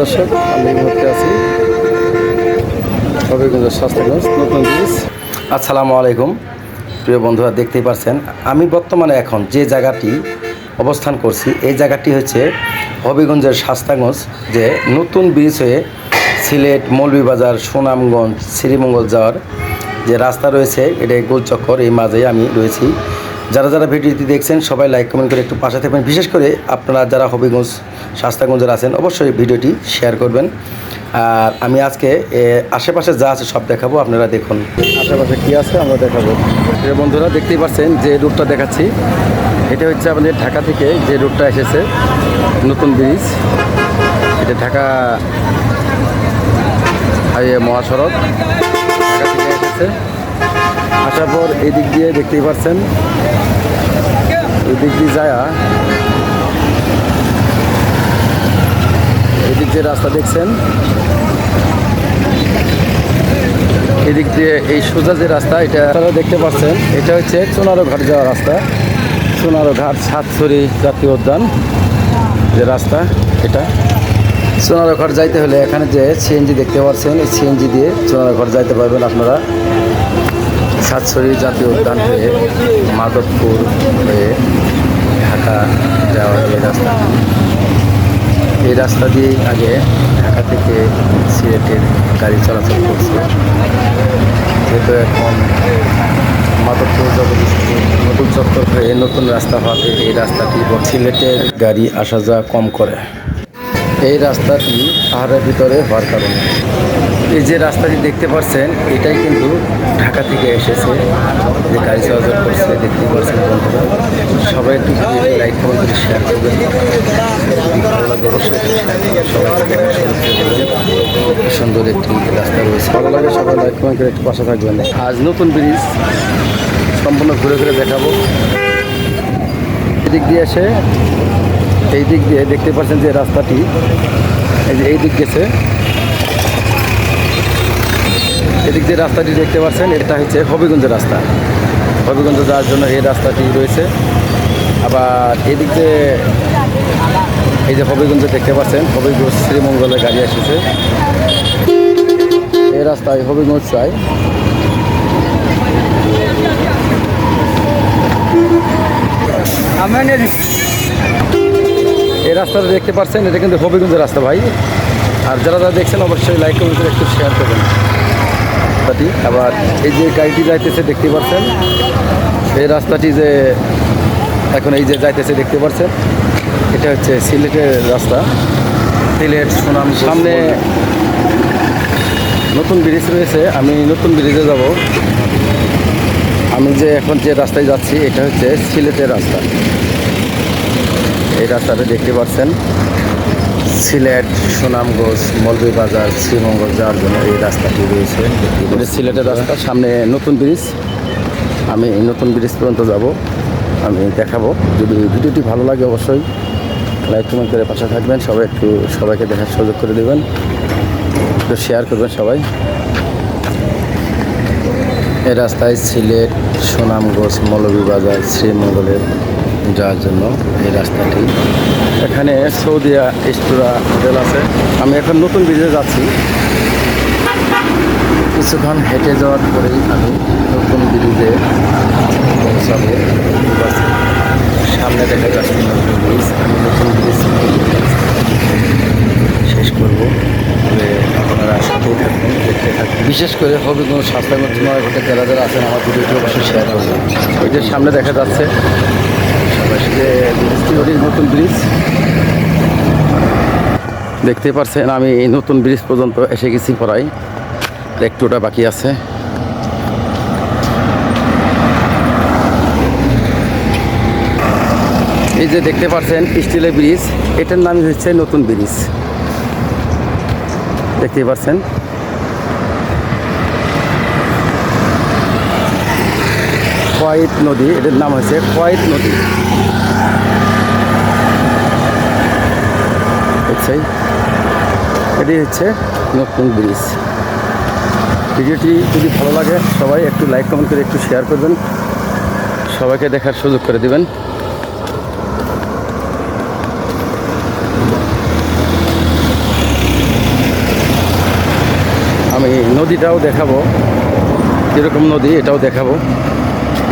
দর্শক, আমি মুহূর্তে আছি হবিগঞ্জ স্বাস্থ্যগঞ্জ, নতুন ব্রিজ আসসালামু আলাইকুম। প্রিয় বন্ধুরা, দেখতেই পাচ্ছেন আমি বর্তমানে এখন যে জায়গাটি অবস্থান করছি, এই জায়গাটি হচ্ছে হবিগঞ্জের শাস্তাগঞ্জ যে নতুন ব্রিজ হয়ে সিলেট মৌলভীবাজার সুনামগঞ্জ শ্রীমঙ্গল যাওয়ার যে রাস্তা রয়েছে এটা গোলচক্কর, এই মাঝে আমি রয়েছি। যারা যারা ভিডিওটি দেখছেন, সবাই লাইক কমেন্ট করে একটু পাশে থাকবেন। বিশেষ করে আপনারা যারা হবিগঞ্জ শাস্তাগঞ্জের আছেন, অবশ্যই ভিডিওটি শেয়ার করবেন। আর আমি আজকে আশেপাশে যা আছে সব দেখাবো, আপনারা দেখুন। আশেপাশে কী আছে, আমরা দেখাবো। বন্ধুরা, দেখতেই পাচ্ছেন যে রুটটা দেখাচ্ছি। এটা হচ্ছে আমাদের ঢাকা থেকে যে রুটটা এসেছে, নতুন ব্রিজ এটা ঢাকা হাইওয়ে মহাসড়ক। ঢাকা থেকে এসেছে। আসার পর এই দিক দিয়ে দেখতেই পাচ্ছেন এই দিক দিয়ে যায় এদিক যে রাস্তা দেখছেন। এদিক দিয়ে এই সোজা যে রাস্তা, এটা আপনারা দেখতে পাচ্ছেন, এটা হচ্ছে সোনারো ঘাট যাওয়ার রাস্তা। সোনারো ঘাট সাতছড়ি জাতীয় উদ্যান, যে রাস্তা এটা। সোনারো ঘাট যাইতে হলে এখানে যে সিএনজি দেখতে পাচ্ছেন, এই সিএনজি দিয়ে সোনারো ঘাট যাইতে পারবেন আপনারা। সাতছড়ি জাতীয় উদ্যান হয়ে মাধবপুর হয়ে ঢাকা যাওয়ার এই রাস্তা। এই রাস্তা দিয়েই আগে ঢাকা থেকে সিলেটের গাড়ি চলাচল করছে। যেহেতু এখন মাধবপুর জগদীশপুর নতুন চত্বর হয়ে নতুন রাস্তা হওয়াতে এই রাস্তাটি সিলেটের গাড়ি আসা যাওয়া কম করে। এই রাস্তাটি পাহাড়ের ভিতরে হওয়ার কারণে। এই যে রাস্তাটি দেখতে পাচ্ছেন এটাই কিন্তু ঢাকা থেকে এসেছে। যে গাড়ি চলাচল করছে দেখতে পাচ্ছেন বন্ধুরা। সবাই একটু লাইক কমেন্ট করে শেয়ার করবেন। করবেন। সুন্দর একটি রাস্তা রয়েছে। ভালো লাগে সবাই লাইক কমেন্ট করে একটু পাশে থাকবেন। আজ নতুন ব্রিজ সম্পূর্ণ ঘুরে ঘুরে দেখাবো। এদিক দিয়ে এসে এই দিক দিয়ে দেখতে পাচ্ছেন যে রাস্তাটি এই যে এই দিক গেছে। এদিক দিয়ে রাস্তাটি দেখতে পাচ্ছেন এটা হচ্ছে হবিগঞ্জের রাস্তা। হবিগঞ্জ যাওয়ার জন্য এই রাস্তাটি রয়েছে। আবার এদিক যে এই যে হবিগঞ্জ দেখতে পাচ্ছেন হবিগঞ্জ শ্রীমঙ্গলের গাড়ি এসেছে। এই রাস্তায় হবিগঞ্জ চাই এই রাস্তাটা দেখতে পাচ্ছেন এটা কিন্তু হবিগঞ্জের রাস্তা ভাই। আর যারা যারা দেখছেন অবশ্যই লাইক কমেন্ট করে একটু শেয়ার করবেন। রাস্তাটি আবার এই যে গাড়িটি যাইতেছে দেখতে পাচ্ছেন এই রাস্তাটি যে এখন এই যে যাইতেছে দেখতে পাচ্ছেন এটা হচ্ছে সিলেটের রাস্তা। সিলেট সুনাম সামনে নতুন ব্রিজ রয়েছে আমি নতুন ব্রিজে যাব। আমি যে এখন যে রাস্তায় যাচ্ছি এটা হচ্ছে সিলেটের রাস্তা। এই রাস্তাটা দেখতে পাচ্ছেন সিলেট, সুনামগঞ্জ, মৌলভীবাজার, শ্রীমঙ্গল যাওয়ার জন্য এই রাস্তাটি রয়েছে। সিলেটের রাস্তা, সামনে নতুন ব্রিজ। আমি নতুন ব্রিজ পর্যন্ত যাব, আমি দেখাবো। যদি ভিডিওটি ভালো লাগে অবশ্যই, লাইক, কমেন্ট করে পাশে থাকবেন। সবাই একটু সবাইকে দেখার সুযোগ করে দেবেন। একটু শেয়ার করবেন সবাই। এই রাস্তায় সিলেট, সুনামগঞ্জ, মৌলভীবাজার, শ্রীমঙ্গলের যাওয়ার জন্য এই রাস্তাটি। এখানে সৌদিয়া ইস্টুরা হোটেল আছে। আমি এখন নতুন ব্রিজে যাচ্ছি। কিছুক্ষণ হেঁটে যাওয়ার পরেই আমি নতুন ব্রিজে পৌঁছাবো। সামনে দেখা যাচ্ছে নতুন ব্রিজ। আমি নতুন ব্রিজ শেষ করব। আপনারা সাথেই থাকবেন দেখতে থাকবেন বিশেষ করে হবিগঞ্জ স্বাস্থ্যগঞ্জ নয় ঘটে যারা যারা আছেন, আমার ভিডিওটি অবশ্যই শেয়ার করবেন। ওই যে সামনে দেখা যাচ্ছে নতুন ব্রিজ দেখতে পারছেন, আমি এই নতুন ব্রিজ পর্যন্ত এসে গেছি পড়াই একটুটা বাকি আছে। এই যে দেখতে পাচ্ছেন স্টিলের ব্রিজ এটার নামই হচ্ছে নতুন ব্রিজ দেখতে পাচ্ছেন কোয়াইট নদী, এটার নাম হচ্ছে কোয়াইট নদী। বুঝছেই এটি হচ্ছে নতুন ব্রিজ। ভিডিওটি যদি ভালো লাগে সবাই একটু লাইক, কমেন্ট করে একটু শেয়ার করবেন। সবাইকে দেখার সুযোগ করে দেবেন। আমি নদীটাও দেখাবো। কীরকম নদী এটাও দেখাবো।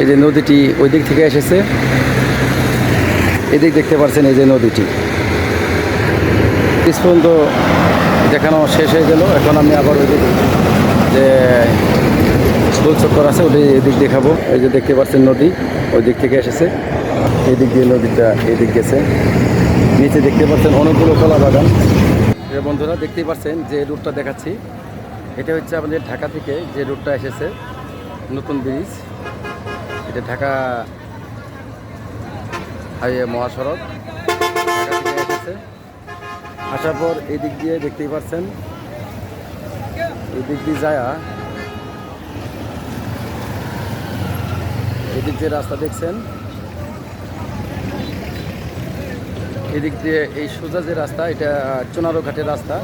এই যে নদীটি ওই দিক থেকে এসেছে। এদিক দেখতে পাচ্ছেন এই যে নদীটি। পর্যন্ত দেখানো শেষ হয়ে গেল। এখন আমি আবার ওই যে গোল চক্কর আছে, ওটি এদিক দেখাবো। এই যে দেখতে পাচ্ছেন নদী ওই দিক থেকে এসেছে। এই দিক দিয়ে নদীটা এই দিক গেছে। নিচে দেখতে পাচ্ছেন অনেকগুলো কলা বাগান। বন্ধুরা, দেখতেই পাচ্ছেন যে রুটটা দেখাচ্ছি। এটা হচ্ছে আমাদের ঢাকা থেকে যে রুটটা এসেছে, নতুন ব্রিজ। এটা ঢাকা হাইওয়ে মহাসড়ক। আসার পর এই দিক দিয়ে দেখতেই পাচ্ছেন এই দিক দিয়ে যায় এদিক দিয়ে রাস্তা দেখছেন। এদিক দিয়ে এই সোজা যে রাস্তা, এটা চুনারো ঘাটের রাস্তা।